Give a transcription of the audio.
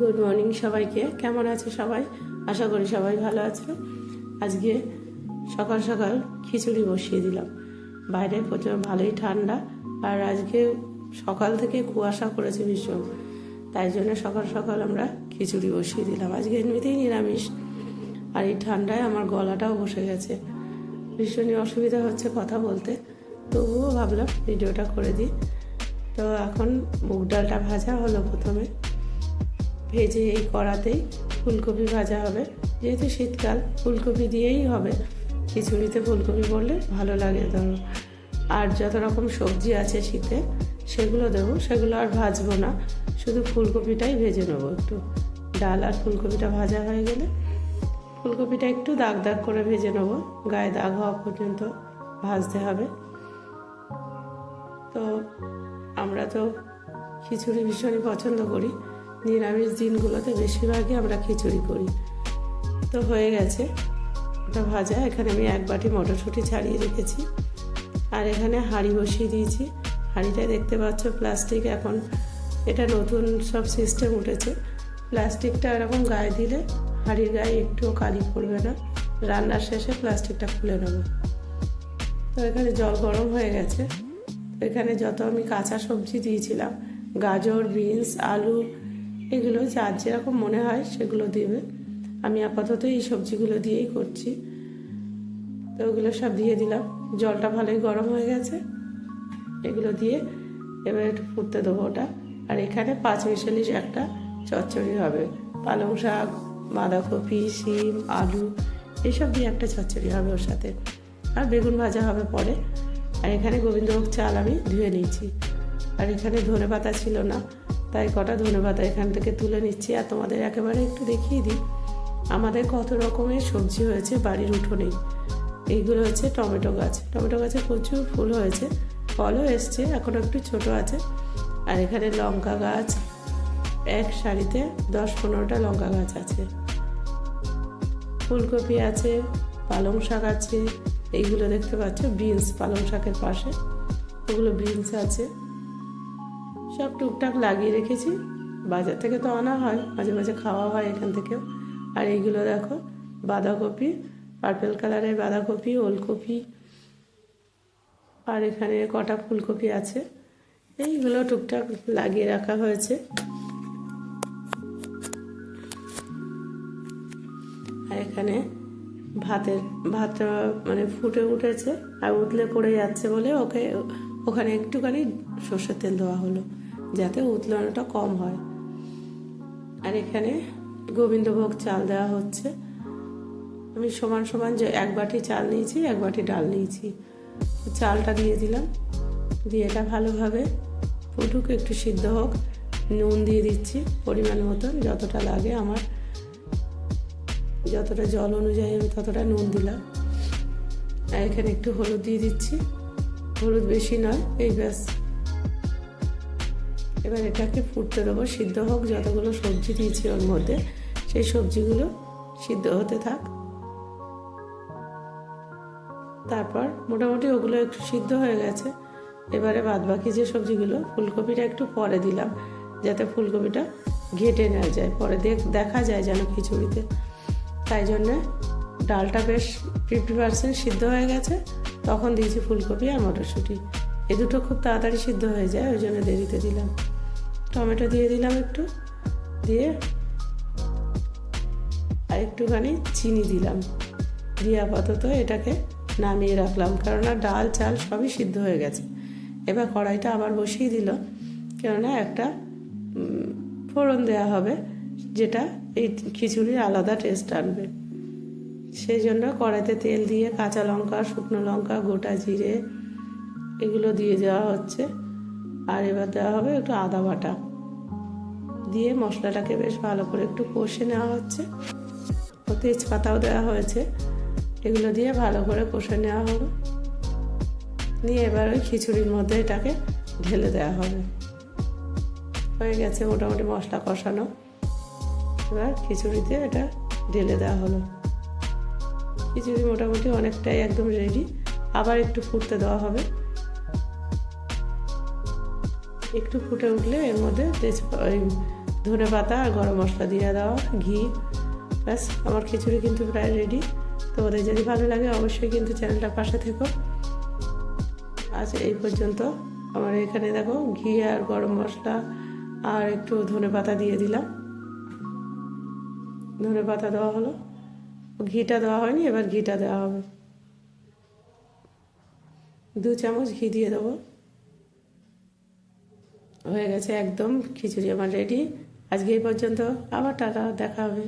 Good morning সবাইকে। কেমন আছে সবাই? আশা করি সবাই ভালো আছে। আজকে সকাল সকাল খিচুড়ি বসিয়ে দিলাম। বাইরে প্রচুর ভালোই ঠান্ডা। আর আজকে সকাল থেকে কুয়াশা করেছে ভীষণ। তাই জন্য সকাল সকাল আমরা খিচুড়ি বসিয়ে দিলাম। আজকে এমনিতেই নিরামিষ। আর এই ঠান্ডায় আমার গলাটাও বসে গেছে। ভীষণই অসুবিধা হচ্ছে কথা বলতে। তবুও ভাবলাম ভিডিওটা করে দিই। তো এখন মুগ ডালটা ভাজা হলো প্রথমে। ভেজে এই কড়াতেই ফুলকপি ভাজা হবে। যেহেতু শীতকাল, ফুলকপি দিয়েই হবে। খিচুড়িতে ফুলকপি পড়লে ভালো লাগে ধরো আর যত রকম সবজি আছে শীতে, সেগুলো দেবো। সেগুলো আর ভাজবো না। শুধু ফুলকপিটাই ভেজে নেব একটু। ডাল আর ফুলকপিটা ভাজা হয়ে গেলে ফুলকপিটা একটু দাগ দাগ করে ভেজে নেব। গায়ে দাগ হওয়া পর্যন্ত ভাজতে হবে। তো আমরা তো খিচুড়ি ভীষণই পছন্দ করি। নিরামিষ দিনগুলোতে বেশিরভাগই আমরা খিচুড়ি করি। তো হয়ে গেছে। ওটা ভাজা। এখানে আমি এক বাটি মটরশুঁটি ছাড়িয়ে রেখেছি। আর এখানে হাঁড়ি বসিয়ে দিয়েছি। হাঁড়িটা দেখতে পাচ্ছ, প্লাস্টিক এখন এটা নতুন সব সিস্টেম উঠেছে। প্লাস্টিকটা এরকম গায়ে দিলে হাঁড়ির গায়ে একটুও কালি পড়বে না। রান্নার শেষে প্লাস্টিকটা খুলে নেব। তো এখানে জল গরম হয়ে গেছে। এখানে যত আমি কাঁচা সবজি দিয়েছিলাম, গাজর, বিনস, আলু এগুলো যার যেরকম মনে হয় সেগুলো দেবে। আমি আপাতত এই সবজিগুলো দিয়েই করছি। তো ওগুলো সব দিয়ে দিলাম। জলটা ভালোই গরম হয়ে গেছে। এগুলো দিয়ে এবার একটু ফুটতে দেবো ওটা। আর এখানে পাঁচ মিশালি একটা চচ্চড়ি হবে। পালং শাক, বাঁধাকপি, শিম, আলু এইসব দিয়ে একটা চচ্চড়ি হবে ওর সাথে। আর বেগুন ভাজা হবে পরে। আর এখানে গোবিন্দভোগ চাল আমি ধুয়ে নিয়েছি। আর এখানে ধনে পাতা ছিল না। তাই কটা ধনে পাতা এখান থেকে তুলে নিচ্ছি আর তোমাদের একেবারে একটু দেখিয়ে দিই। আমাদের কত রকমের সবজি হয়েছে, বাড়ির উঠোনেই এইগুলো হচ্ছে টমেটো গাছ। টমেটো গাছে প্রচুর ফুল হয়েছে, ফলও এসছে এখনও একটু ছোট আছে। আর এখানে লঙ্কা গাছ, এক সারিতে দশ পনেরোটা লঙ্কা গাছ আছে। ফুলকপি আছে, পালং শাক আছে, এইগুলো দেখতে পাচ্ছ, বিনস পালং শাকের পাশে। ওগুলো বিনস আছে। সব টুকটাক লাগিয়ে রেখেছি। বাজার থেকে তো আনা হয়, মাঝে মাঝে খাওয়া হয় এখান থেকেও আর এইগুলো দেখো, বাঁধাকপি পার্পেল কালারের বাঁধাকপি, ওলকপি, আর এখানে কটা ফুলকপি আছে। এইগুলো টুকটাক লাগিয়ে রাখা হয়েছে। আর এখানে ভাতের ভাতটা মানে ফুটে উঠেছে, আর উঠলে পড়ে যাচ্ছে বলে ওকে, ওখানে একটুখানি সর্ষের তেল দেওয়া হলো। যাতে উতলানোটা কম হয়। আর এখানে গোবিন্দভোগ চাল দেওয়া হচ্ছে। আমি সমান সমান যে এক বাটি চাল নিয়েছি, এক বাটি ডাল নিয়েছি। চালটা দিয়ে দিলাম। দিয়ে এটা ভালোভাবে ফুটুক, একটু সিদ্ধ হোক। নুন দিয়ে দিচ্ছি পরিমাণ মতন যতটা লাগে আমার। যতটা জল অনুযায়ী আমি ততটা নুন দিলাম। আর এখানে একটু হলুদ দিয়ে দিচ্ছি। হলুদ বেশি নয়, এই ব্যাস। এবার এটাকে ফুটতে দেবো, সিদ্ধ হোক, যতগুলো সবজি দিয়েছি ওর মধ্যে, সেই সবজিগুলো সিদ্ধ হতে থাক। তারপর মোটামুটি ওগুলো একটু সিদ্ধ হয়ে গেছে। এবারে বাদ বাকি যে সবজিগুলো, ফুলকপিটা একটু পরে দিলাম, যাতে ফুলকপিটা ঘেটে নেওয়া যায়। পরে দেখা যায় যেন খিচুড়িতে। তাই জন্যে ডালটা বেশ ফিফটি পার্সেন্ট সিদ্ধ হয়ে গেছে। তখন দিয়েছি ফুলকপি আর মটরশুঁটি। এ দুটো খুব তাড়াতাড়ি সিদ্ধ হয়ে যায়, ওই জন্য দেরিতে দিলাম। টমেটো দিয়ে দিলাম একটু, দিয়ে আর একটুখানি চিনি দিলাম। দিয়ে আপাতত এটাকে নামিয়ে রাখলাম কেননা ডাল, চাল সবই সিদ্ধ হয়ে গেছে। এবার কড়াইটা আবার বসিয়ে দিল, কেননা একটা ফোড়ন দেওয়া হবে, যেটা এই খিচুড়ির আলাদা টেস্ট আনবে। সেই জন্য কড়াইতে তেল দিয়ে কাঁচা লঙ্কা, শুকনো লঙ্কা, গোটা জিরে, এগুলো দিয়ে দেওয়া হচ্ছে। আর এবার দেওয়া হবে একটু আদা বাটা। দিয়ে মশলাটাকে বেশ ভালো করে একটু কষে নেওয়া হচ্ছে। তেজপাতাও দেওয়া হয়েছে। এগুলো দিয়ে ভালো করে কষে নেওয়া হবে নিয়ে এবার ওই খিচুড়ির মধ্যে এটাকে ঢেলে দেওয়া হবে। হয়ে গেছে মোটামুটি মশলা কষানো। এবার খিচুড়িতে এটা ঢেলে দেওয়া হলো। খিচুড়ি মোটামুটি অনেকটাই একদম রেডি আবার একটু ফুটতে দেওয়া হবে। একটু ফুটে উঠলে এর মধ্যে ওই ধনে পাতা আর গরম মশলা দিয়ে দেওয়া, ঘি, ব্যাস। আমার খিচুড়ি কিন্তু প্রায় রেডি তোমাদের যদি ভালো লাগে অবশ্যই কিন্তু চ্যানেলটা পাশে থেকো। আজ এই পর্যন্ত। আমার এখানে দেখো, ঘি আর গরম মশলা আর একটু ধনে পাতা দিয়ে দিলাম। ধনে পাতা দেওয়া হলো। ঘিটা দেওয়া হয়নি, এবার ঘিটা দেওয়া হবে। দু চামচ ঘি দিয়ে দেবো। হয়ে গেছে একদম খিচুড়ি আমার রেডি আজকে এই পর্যন্ত আবার টাটা দেখা হবে।